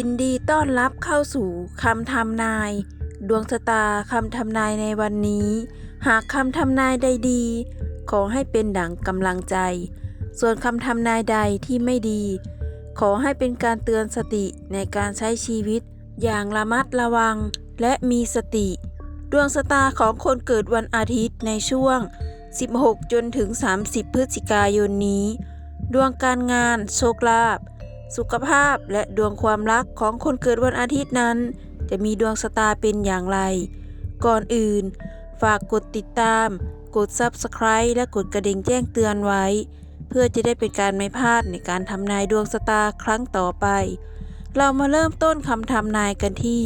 ยินดีต้อนรับเข้าสู่คำทำนาย ดวงชะตาคำทำนายในวันนี้ หากคำทำนายใดดี ขอให้เป็นดั่งกำลังใจ ส่วนคำทำนายใดที่ไม่ดี ขอให้เป็นการเตือนสติในการใช้ชีวิต อย่างระมัดระวังและมีสติ ดวงชะตาของคนเกิดวันอาทิตย์ในช่วง 16 จนถึง 30 พฤศจิกายนนี้ ดวงการงานโชคลาภ สุขภาพและดวงความรักของคนเกิดวันอาทิตย์นั้น จะมีดวงชะตาเป็นอย่างไร ก่อนอื่น ฝากกดติดตาม กด Subscribe และกดกระดิ่งแจ้งเตือนไว้ เพื่อจะได้เป็นการไม่พลาดในการทำนายดวงชะตาครั้งต่อไป เรามาเริ่มต้นคำทำนายกันที่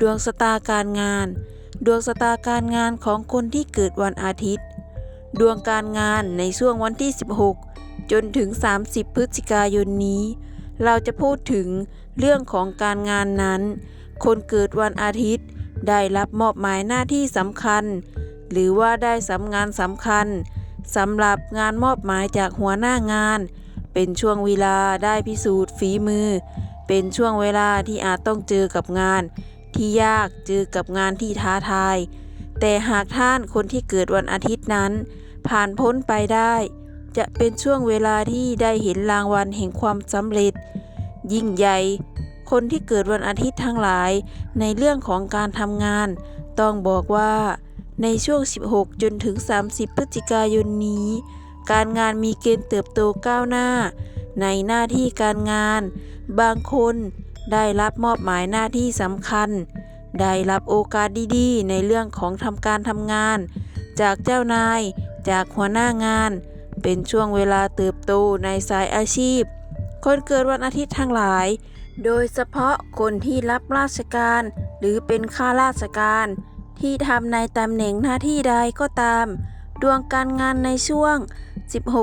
ดวงชะตาการงาน ดวงชะตาการงานของคนที่เกิดวันอาทิตย์ ดวงการงานในช่วงวันที่ 16 จนถึง 30 พฤศจิกายนนี้ เราจะพูดถึงเรื่องของการงานนั้น คนเกิดวันอาทิตย์ ได้รับมอบหมายหน้าที่สำคัญ หรือว่าได้สำงานสำคัญสำหรับงานมอบหมายจากหัวหน้างาน เป็นช่วงเวลาได้พิสูจน์ฝีมือ เป็นช่วงเวลาที่อาจต้องเจอกับงาน ที่ยากเจอกับงานที่ท้าทาย แต่หากท่านคนที่เกิดวันอาทิตย์นั้น ผ่านพ้นไปได้ จะเป็นช่วงเวลาที่ได้เห็นรางวัลแห่งความสำเร็จ ยิ่งใหญ่ คนที่เกิดวันอาทิตย์ทั้งหลายในเรื่องของการทำงาน ต้องบอกว่า ในช่วง 16 จนถึง 30 พฤศจิกายนนี้ การงานมีเกณฑ์เติบโตก้าวหน้า ในหน้าที่การงาน บางคนได้รับมอบหมายหน้าที่สำคัญ ได้รับโอกาสดีๆ ในเรื่องของทำการทำงาน จากเจ้านาย จากหัวหน้างาน เป็นช่วงเวลาเติบโตในสายอาชีพ คนเกิดวันอาทิตย์ทั้งหลาย โดยเฉพาะคนที่รับราชการ หรือเป็นข้าราชการ ที่ทำในตำแหน่งหน้าที่ใดก็ตาม ดวงการงานในช่วง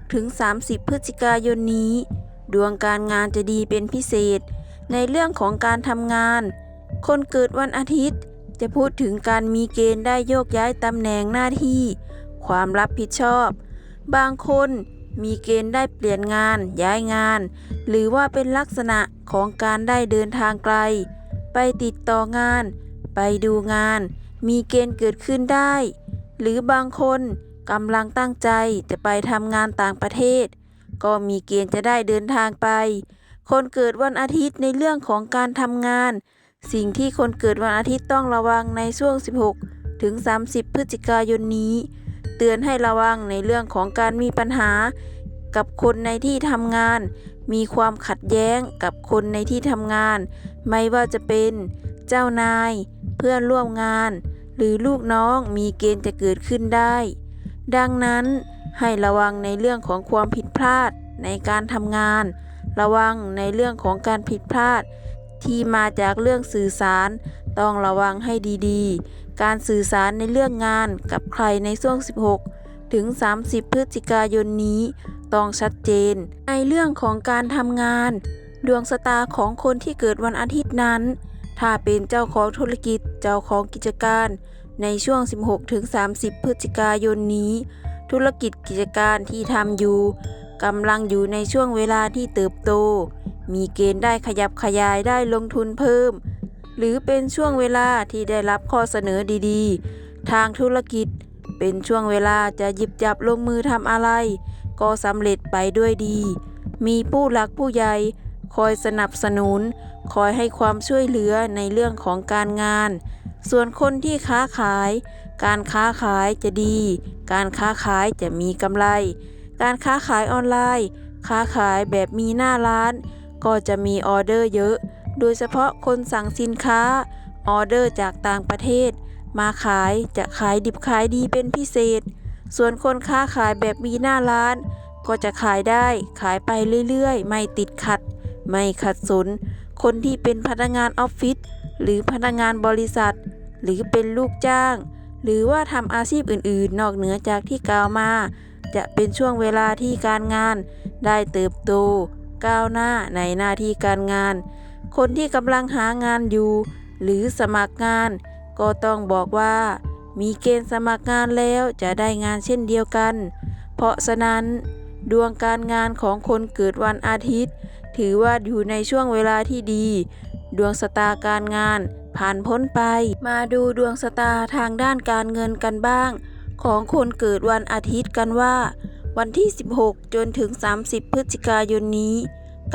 16-30 พฤศจิกายนนี้ ดวงการงานจะดีเป็นพิเศษ ในเรื่องของการทำงาน คนเกิดวันอาทิตย์จะพูดถึงการมีเกณฑ์ได้โยกย้ายตำแหน่งหน้าที่ ความรับผิดชอบ บางคนมีเกณฑ์ได้เปลี่ยนงานย้ายงาน หรือว่าเป็นลักษณะของการได้เดินทางไกล ไปติดต่องาน ไปดูงาน มีเกณฑ์เกิดขึ้นได้ หรือบางคนกำลังตั้งใจจะไปทำงานต่างประเทศ ก็มีเกณฑ์จะได้เดินทางไป คนเกิดวันอาทิตย์ในเรื่องของการทำงาน สิ่งที่คนเกิดวันอาทิตย์ต้องระวังในช่วง 16 ถึง 30 พฤศจิกายนนี้ เตือนให้ระวังในเรื่องของการมีปัญหา กับคนในที่ทำงาน มีความขัดแย้งกับคนในที่ทำงาน ไม่ว่าจะเป็นเจ้านาย เพื่อนร่วมงาน หรือลูกน้องมีเกณฑ์จะเกิดขึ้นได้ ดังนั้นให้ระวังในเรื่องของความผิดพลาดในการทำงาน ระวังในเรื่องของการผิดพลาด ที่มาจากเรื่องสื่อสาร ต้องระวังให้ดีๆ การสื่อสารในเรื่องงานกับใครในช่วง 16 ถึง 30 พฤศจิกายนนี้ต้องชัดเจน ในเรื่องของการทำงาน ดวงชะตาของคนที่เกิดวันอาทิตย์นั้น ถ้าเป็นเจ้าของธุรกิจเจ้าของกิจการในช่วง 16ถึง30 พฤศจิกายนนี้ ธุรกิจกิจการที่ทำอยู่กำลังอยู่ในช่วงเวลาที่เติบโต มีเกณฑ์ได้ขยับขยายได้ลงทุนเพิ่ม หรือเป็นช่วงเวลาที่ได้รับข้อเสนอดีๆ ทางธุรกิจ เป็นช่วงเวลาจะหยิบจับลงมือทำอะไร ก็สำเร็จไปด้วยดี มีผู้หลักผู้ใหญ่คอยสนับสนุน คอยให้ความช่วยเหลือในเรื่องของการงาน ส่วนคนที่ค้าขาย การค้าขายจะดี การค้าขายจะมีกำไร การค้าขายออนไลน์ ค้าขายแบบมีหน้าร้าน ก็จะมีออเดอร์เยอะ โดยเฉพาะคนสั่งสินค้าออเดอร์จากต่างประเทศ มาขายจะขายดิบขายดีเป็นพิเศษ ส่วนคนค้าขายแบบมีหน้าร้าน ก็จะขายได้ขายไปเรื่อยๆ ไม่ติดขัด ไม่ขัดสน คนที่เป็นพนักงานออฟฟิศหรือพนักงานบริษัท หรือเป็นลูกจ้าง หรือว่าทำอาชีพอื่นๆ นอกเหนือจากที่กล่าวมา จะเป็นช่วงเวลาที่การงาน ได้เติบโตก้าวหน้าในหน้าที่การงาน คนที่กำลังหางานอยู่ หรือสมัครงาน ก็ต้องบอกว่า มีเกณฑ์สมัครงานแล้วจะได้งานเช่นเดียวกัน เพราะฉะนั้น ดวงการงานของคนเกิดวันอาทิตย์ ถือว่าอยู่ในช่วงเวลาที่ดี ดวงสตาการงานผ่านพ้นไป มาดูดวงสตาทางด้านการเงินกันบ้าง ของคนเกิดวันอาทิตย์กันว่า วันที่ 16 จนถึง 30 พฤศจิกายนนี้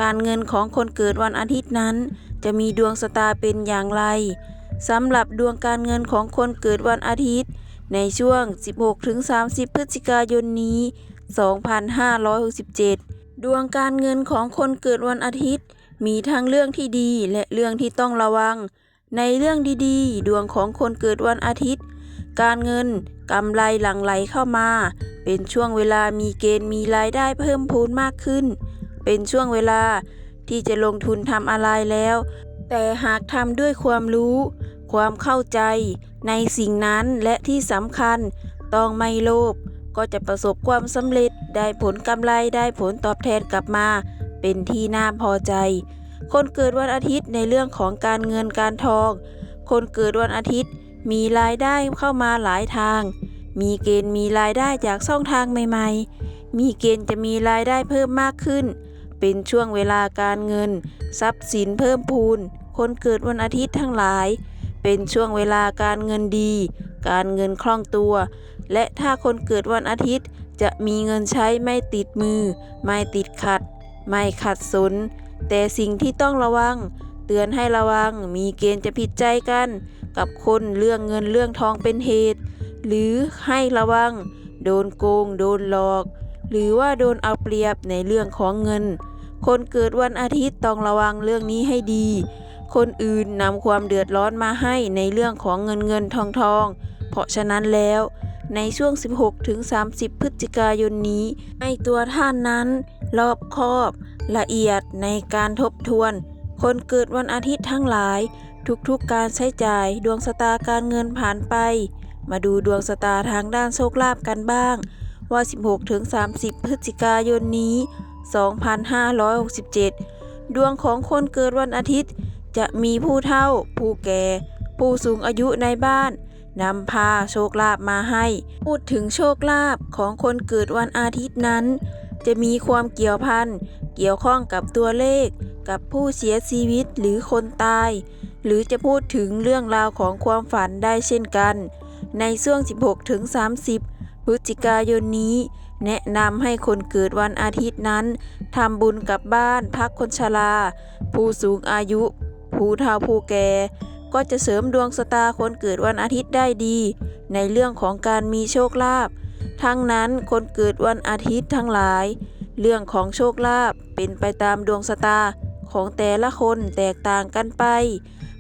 การเงินของคนเกิดวันอาทิตย์นั้น จะมีดวงสตาเป็นอย่างไรสำหรับดวงการเงินของคนเกิดวันอาทิตย์ ในช่วง 16ถึง30 พฤศจิกายนนี้ 2567 ดวงการเงินของคนเกิดวันอาทิตย์ มีทั้งเรื่องที่ดีและเรื่องที่ต้องระวัง ในเรื่องดีๆ ดวงของคนเกิดวันอาทิตย์ การเงินกำไรหลั่งไหลเข้ามา เป็นช่วงเวลามีเกณฑ์มีรายได้เพิ่มพูนมากขึ้น เป็นช่วงเวลาที่จะลงทุนทำอะไรแล้ว แต่หากทำด้วยความรู้ ความเข้าใจในสิ่งนั้นและที่สำคัญต้องไม่โลภก็จะประสบความสำเร็จได้ผลกำไรได้ผลตอบแทนกลับมา เป็นที่น่าพอใจ คนเกิดวันอาทิตย์ในเรื่องของการเงินการทอง คนเกิดวันอาทิตย์มีรายได้เข้ามาหลายทาง มีเกณฑ์มีรายได้จากช่องทางใหม่ ๆ มีเกณฑ์จะมีรายได้เพิ่มมากขึ้น เป็นช่วงเวลาการเงิน ทรัพย์สินเพิ่มพูน คนเกิดวันอาทิตย์ทั้งหลาย เป็นช่วงเวลาการเงินดี การเงินคล่องตัว และถ้าคนเกิดวันอาทิตย์จะมีเงินใช้ไม่ติดมือ ไม่ติดขัด ไม่ขัดสน แต่สิ่งที่ต้องระวัง เตือนให้ระวังมีเกณฑ์จะผิดใจกัน กับคนเรื่องเงินเรื่องทองเป็นเหตุ หรือให้ระวัง โดนโกง โดนหลอก หรือว่าโดนเอาเปรียบในเรื่องของเงิน คนเกิดวันอาทิตย์ต้องระวังเรื่องนี้ให้ดี คนอื่นนำความเดือดร้อนมาให้ในเรื่องของเงินเงินทองทอง เพราะฉะนั้นแล้ว ในช่วง 16 ถึง 30 พฤศจิกายนนี้ ให้ตัวท่านนั้น รอบคอบ ละเอียดในการทบทวน คนเกิดวันอาทิตย์ทั้งหลาย ทุกๆการใช้จ่ายดวงสตาการเงินผ่านไป มาดูดวงสตาทางด้านโชคลาภกันบ้าง ว่า 16 ถึง 30 พฤศจิกายนนี้ 2567 ดวงของคนเกิดวันอาทิตย์ จะมีผู้เฒ่า ผู้แก่ ผู้สูงอายุในบ้านนำพาโชคลาภมาให้ พูดถึงโชคลาภของคนเกิดวันอาทิตย์นั้น จะมีความเกี่ยวพันเกี่ยวข้องกับตัวเลข กับผู้เสียชีวิตหรือคนตาย หรือจะพูดถึงเรื่องราวของความฝันได้เช่นกัน ในช่วง 16-30 พฤศจิกายนนี้ แนะนำให้คนเกิดวันอาทิตย์นั้นทำบุญกับบ้านพักคนชรา ผู้สูงอายุ ผู้เฒ่าผู้แก่ ก็จะเสริมดวงสตาคนเกิดวันอาทิตย์ได้ดี ในเรื่องของการมีโชคลาภทั้งนั้นคนเกิดวันอาทิตย์ทั้งหลาย เรื่องของโชคลาภเป็นไปตามดวงสตาของแต่ละคนแตกต่างกันไป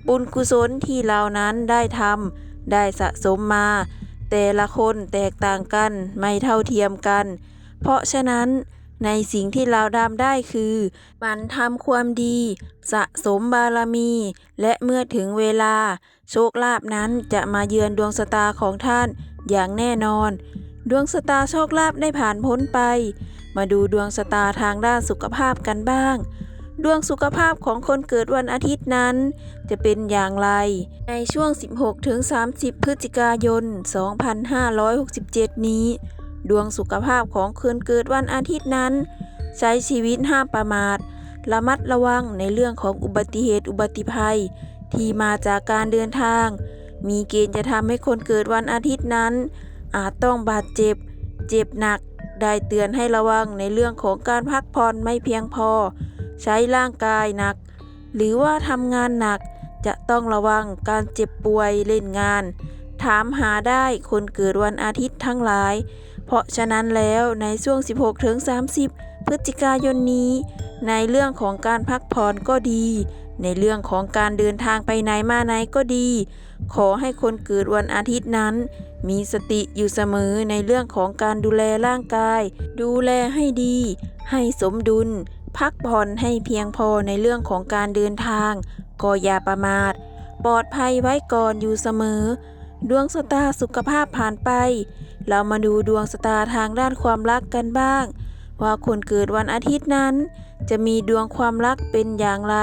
บุญกุศลที่เรานั้นได้ทำได้สะสมมา แต่ละคนแตกต่างกันไม่เท่าเทียมกัน เพราะฉะนั้นในสิ่งที่เราทำได้คือหมันทำความดี สะสมบารมี และเมื่อถึงเวลา โชคลาภนั้นจะมาเยือนดวงสตาของท่านอย่างแน่นอน ดวงสตาโชคลาภได้ผ่านพ้นไป มาดูดวงสตาทางด้านสุขภาพกันบ้าง ดวงสุขภาพของคนเกิดวันอาทิตย์นั้น จะเป็นอย่างไร ในช่วง 16ถึง30 พฤศจิกายน 2567 นี้ ดวงสุขภาพของคนเกิดวันอาทิตย์นั้น ใช้ชีวิตห้ามประมาท ระมัดระวังในเรื่องของอุบัติเหตุอุบัติภัย ที่มาจากการเดินทาง มีเกณฑ์จะทำให้คนเกิดวันอาทิตย์นั้น อาจต้องบาดเจ็บ เจ็บหนัก ได้เตือนให้ระวังในเรื่องของการพักผ่อนไม่เพียงพอ ใช้ร่างกายหนัก หรือว่าทำงานหนัก จะต้องระวังการเจ็บป่วยเล่นงาน ถามหาได้คนเกิดวันอาทิตย์ทั้งหลาย เพราะฉะนั้นแล้วในช่วง 16ถึง30 พฤศจิกายนนี้ ในเรื่องของการพักผ่อนก็ดี ในเรื่องของการเดินทางไปไหนมาไหนก็ดี ขอให้คนเกิดวันอาทิตย์นั้นมีสติอยู่เสมอในเรื่องของการดูแลร่างกาย ดูแลให้ดี ให้สมดุล พักผ่อนให้เพียงพอในเรื่องของการเดินทาง ก็อย่าประมาท ปลอดภัยไว้ก่อนอยู่เสมอ ดวงสตาร์สุขภาพผ่านไป เรามาดูดวงสตาร์ทางด้านความรักกันบ้าง ว่าคนเกิดวันอาทิตย์นั้น จะมีดวงความรักเป็นอย่างไร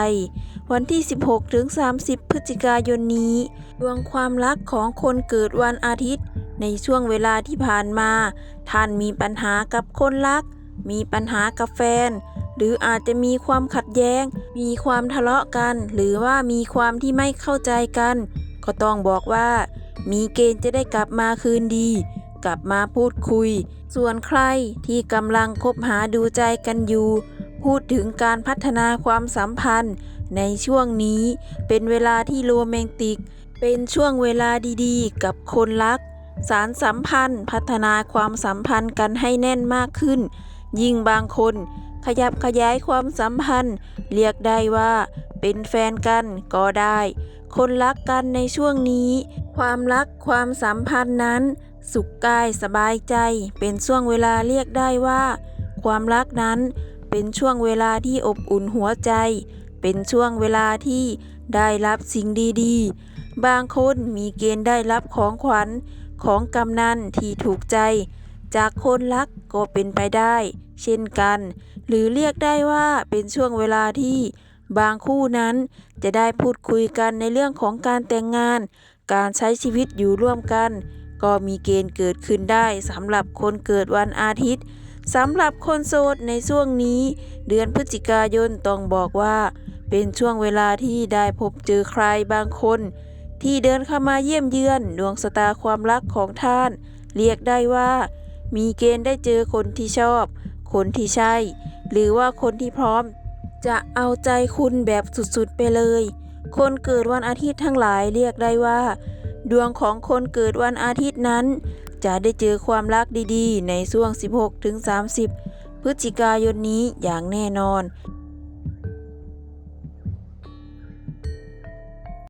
วันที่ 16ถึง30 พฤศจิกายนนี้ ดวงความรักของคนเกิดวันอาทิตย์ ในช่วงเวลาที่ผ่านมา ท่านมีปัญหากับคนรัก มีปัญหากับแฟน หรืออาจจะมีความขัดแย้ง มีความทะเลาะกัน หรือว่ามีความที่ไม่เข้าใจกัน ก็ต้องบอกว่า มีเกณฑ์จะได้กลับมาคืนดี กลับมาพูดคุย ส่วนใครที่กำลังคบหาดูใจกันอยู่ พูดถึงการพัฒนาความสัมพันธ์ ในช่วงนี้เป็นเวลาที่โรแมนติก เป็นช่วงเวลาดีๆ กับคนรัก สารสัมพันธ์ พัฒนาความสัมพันธ์กันให้แน่นมากขึ้น ยิ่งบางคน ยับขยายความสัมพันธ์ เรียกได้ว่า เป็นแฟนกันก็ได้ คนรักกันในช่วงนี้ ความรักความสัมพันธ์นั้น สุขกายสบายใจ เป็นช่วงเวลาเรียกได้ว่า ความรักนั้นเป็นช่วงเวลาที่อบอุ่นหัวใจ เป็นช่วงเวลาที่ได้รับสิ่งดีๆ บางคนมีเกณฑ์ได้รับของขวัญของกำนันที่ถูกใจ จากคนรักก็เป็นไปได้ เช่นกัน หรือเรียกได้ว่าเป็นช่วงเวลาที่บางคู่นั้นจะได้พูดคุยกันในเรื่องของการแต่งงาน การใช้ชีวิตอยู่ร่วมกัน ก็มีเกณฑ์เกิดขึ้นได้สำหรับคนเกิดวันอาทิตย์สำหรับคนโสดในช่วงนี้ เดือนพฤศจิกายนต้องบอกว่า เป็นช่วงเวลาที่ได้พบเจอใครบางคน ที่เดินเข้ามาเยี่ยมเยือนดวงสตาความรักของท่าน เรียกได้ว่า มีเกณฑ์ได้เจอคนที่ชอบ คนที่ใช่ หรือว่าคนที่พร้อม จะเอาใจคุณแบบสุดๆไปเลย คนเกิดวันอาทิตย์ทั้งหลายเรียกได้ว่า ดวงของคนเกิดวันอาทิตย์นั้น จะได้เจอความรักดีๆ ในช่วง 16-30 พฤศจิกายนนี้อย่างแน่นอน